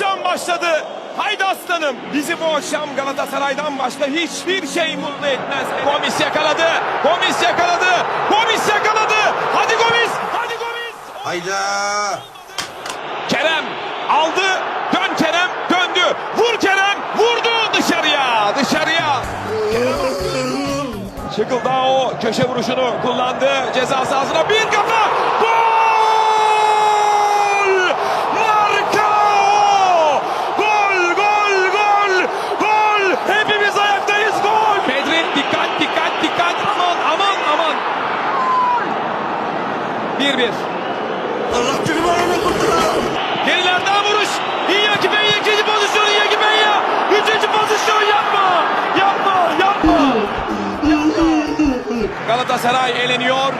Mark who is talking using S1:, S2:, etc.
S1: heyecan başladı. Haydi aslanım. Bizi bu akşam Galatasaray'dan başka hiçbir şey mutlu etmez. Gomis yakaladı. Gomis yakaladı. Gomis yakaladı. Hadi Gomis. Hadi Gomis.
S2: Hayda.
S1: Kerem aldı. Dön Kerem. Döndü. Vur Kerem. Vurdu dışarıya. Dışarıya. Çıkıldı o köşe vuruşunu kullandı. Ceza sahasına bir 1-1.
S2: Allah benim ayağımı kurtar.
S1: Gerilerden vuruş. İnyaki Bey'e ikinci pozisyon İnyaki Bey'e. Üçüncü pozisyon yapma. Yapma, yapma. Yapma. Galatasaray eleniyor.